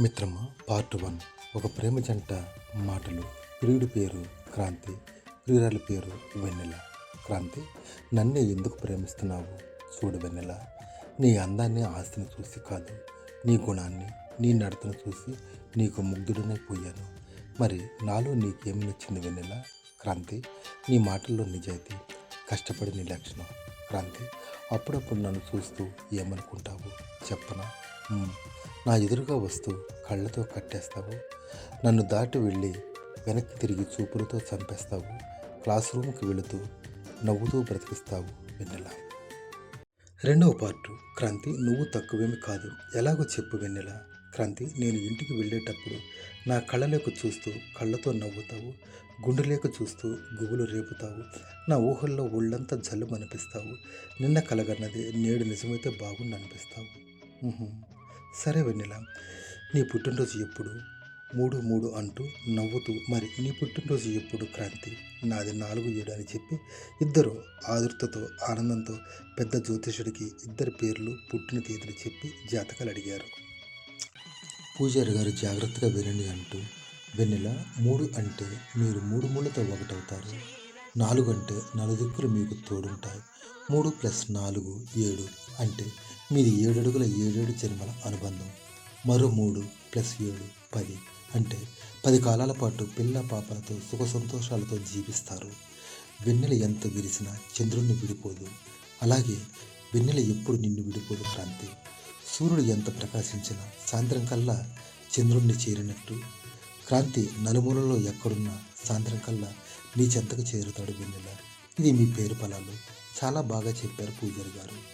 మిత్రమా part one. ఒక ప్రేమ జంట మాటలు. ప్రియుడి పేరు క్రాంతి ప్రియురాలి పేరు వెన్నెల. క్రాంతి నన్నే ఎందుకు ప్రేమిస్తున్నావు? చూడు వెన్నెల నీ అందాన్ని ఆస్తిని చూసి కాదు. నీ గుణాన్ని నీ నడతను చూసి నీకు ముగ్ధుడనే పోయాను. మరి నాలో నీకేం నచ్చింది వెన్నెల? క్రాంతి నీ మాటల్లో నిజాయితీ కష్టపడి నీ లక్షణం. క్రాంతి అప్పుడప్పుడు నన్ను చూస్తూ ఏమనుకుంటావు? చెప్పనా? నా ఎదురుగా వస్తూ కళ్ళతో కట్టేస్తావు. నన్ను దాటి వెళ్ళి వెనక్కి తిరిగి చూపులతో చంపేస్తావు. క్లాస్ రూమ్కి వెళుతూ నవ్వుతూ బ్రతికిస్తావు వెన్నెల. రెండవ పార్టు క్రాంతి నువ్వు తక్కువేమి కాదు. ఎలాగో చెప్పు వెన్నెల. క్రాంతి నేను ఇంటికి వెళ్ళేటప్పుడు నా కళ్ళలోకి చూస్తూ కళ్ళతో నవ్వుతావు. గుండెలేక చూస్తూ గుబులు రేపుతావు. నా ఊహల్లో ఒళ్ళంతా జల్లు అనిపిస్తావు నిన్న కలగన్నది నేడు నిజమైతే బాగుండి అనిపిస్తావు సరే వెన్నెల నీ పుట్టినరోజు ఎప్పుడు? మూడు మూడు అంటూ నవ్వుతూ మరి నీ పుట్టినరోజు ఎప్పుడు క్రాంతి? నాది నాలుగు ఏడు అని చెప్పి ఇద్దరు ఆదుర్తతో ఆనందంతో పెద్ద జ్యోతిషుడికి ఇద్దరి పేర్లు పుట్టిన తేదీలు చెప్పి జాతకాలు అడిగారు. పూజారి గారు జాగ్రత్తగా వినండి అంటూ వెన్నెల మూడు అంటే మీరు మూడు మూలతో ఒకటవుతారు. నాలుగు అంటే నలుదిక్కులు మీకు తోడుంటాయి. మూడు ప్లస్ నాలుగు ఏడు అంటే మీది ఏడడుగుల ఏడేడు జన్మల అనుబంధం. మరో మూడు ప్లస్ ఏడు పది అంటే పది కాలాల పాటు పిల్ల పాపలతో సుఖ సంతోషాలతో జీవిస్తారు. వెన్నెల ఎంత విరిసినా చంద్రుణ్ణి విడిపోదు. అలాగే వెన్నెల ఎప్పుడు నిన్ను విడిపోదు క్రాంతి. సూర్యుడు ఎంత ప్రకాశించినా సాయంత్రం కల్లా చంద్రుణ్ణి చేరినట్టు. క్రాంతి నలుమూలలో ఎక్కడున్నా సాయంత్రం కల్లా నీ చెంతకు చేరుతాడు వెన్నెల. ఇది మీ పేరు ఫలాలు. చాలా బాగా చెప్పారు పూజారి గారు.